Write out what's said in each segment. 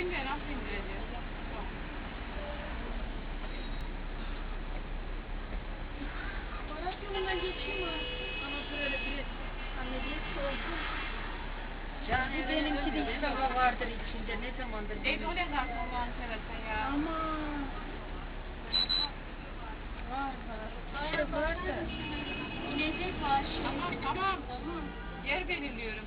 Bilmiyorum nasıl indireceğiz. Orasından geçeyim mi? Ama böyle bir anne bir soğuk. Yani Bu benimki de defa vardır içinde ne zamandır. Neydi o ne kartı Allah'ını seversen ya. Ama Var var. hayır var şimdi. Tamam tamam. Tamam. Yer belirliyorum.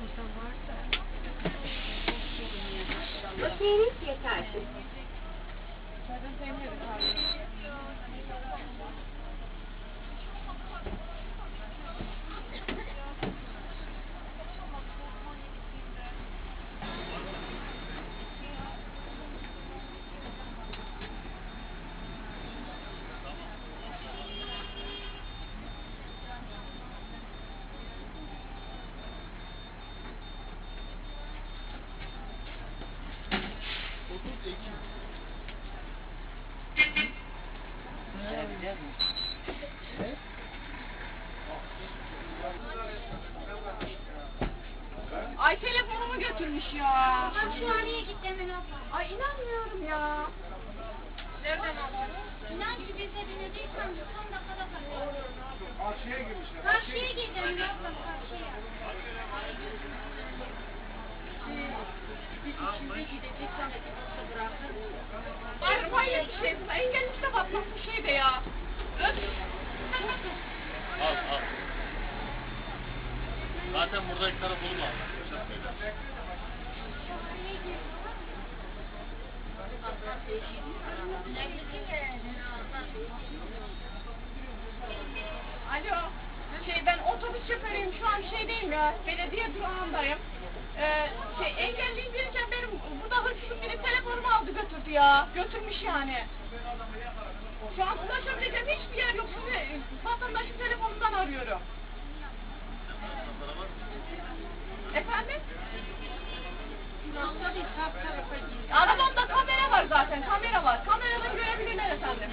Burada var da. Bakayım yetersiz. Ay telefonumu götürmüş ya. Bak şu haneye git hemen abla. Ay inanmıyorum ya. Nereden aldın? İnan ki bize bineceksen son dakikada kalıyor. Karşıya girmişler. Karşıya gidelim abla karşıya. Zannedip olsa bırakır. Ay manyak bir şey. De ya. Al al. Zaten buradaki mı al? Alo. Şey ben otobüs şoförüyüm. Şu an şeydeyim ya. Belediye durağındayım. Ee, şey engelliyim derken benim burada hırsızlık biri telefonumu aldı götürdü ya. Götürmüş yani. Şu an ulaşabileceğim hiçbir yer yok. Sizi vatandaşın telefonundan arıyorum. Efendim? Arabamda kamera var zaten. Kamera var. Kameradan görebilirler efendim.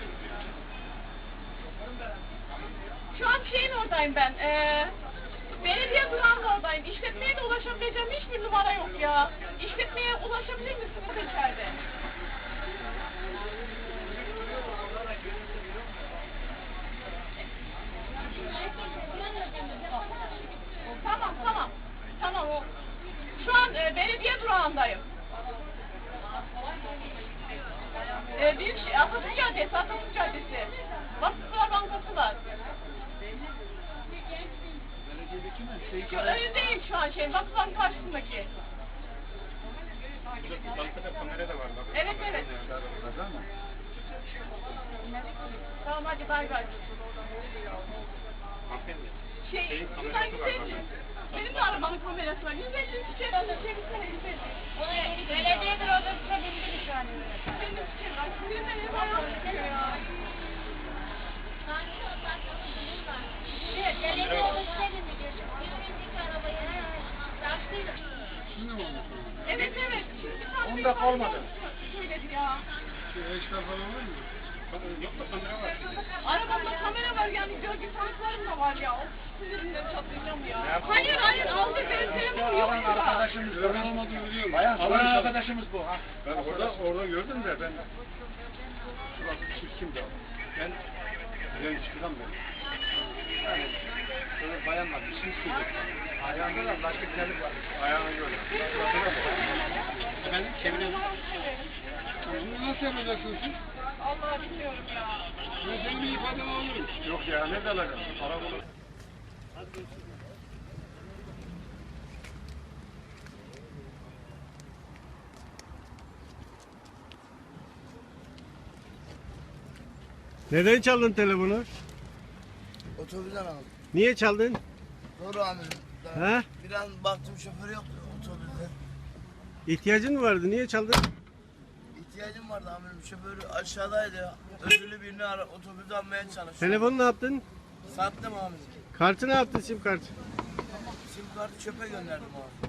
Şu an şeyin oradayım ben. Ee, belediye durağının oradayım. İşletmeye de ulaşabileceğim ya. İşletmeye ulaşabilir misiniz içeride? Tamam tamam. Tamam o. Şu an e, belediye durağındayım. E, büyük şey, Atatürk Caddesi, Atatürk Caddesi. Vakıflar Bankası var. Belediyedeki mi? Şu önündeyim şu an şey, Vakıfların karşısındaki. Bankada kamera da var bak. Evet evet. Tamam hadi bay bay. Şey, var 150. bak. Benim de arabanın kamerası var. 150 bir kere alır, çevirsene 150. Belediyedir orada bize bindir şu an. Benim bir kere var. Sinirime ne zaman çıkıyor ya? Bir var. Belediye olursa bindir. Bindik arabaya. Evet evet. Şimdi tam On bir dakika var. olmadı. Söyledi ya. Eşkal falan var mı? Yok da kamera var. Arabamda kamera var yani gölge tanıklarım da var ya. Sinirimden çatlayacağım ya. Hayır hayır aldı benim telefonum yok Alan burada. arkadaşımız. Ben olmadığını biliyorum. Bayan, Alan arkadaşımız bu. Ha. Ben orada orada gördüm de ben. Şurası şu kimdi o? Ben ben çıkacağım ben. Yani şöyle bayan var. Bir şey istiyor. Ayağında da başka bir var. Ayağına göre. Nasıl yapacaksın siz? Allah bilmiyorum ya. Ben senin bir ifadeni alırım. Yok ya ne de alacağım? Para bulur. Neden çaldın telefonu? Otobüsten aldım. Niye çaldın? Doğru amirim. Ha? Bir an baktım şoför yoktu otobüste. İhtiyacın mı vardı? Niye çaldın? İhtiyacım vardı amirim. Şoför aşağıdaydı. Ödülü birini ara, otobüste almaya çalıştı. Telefonu ne yaptın? Sattım amirim. Kartı ne yaptın sim kartı? Sim kartı çöpe gönderdim abi.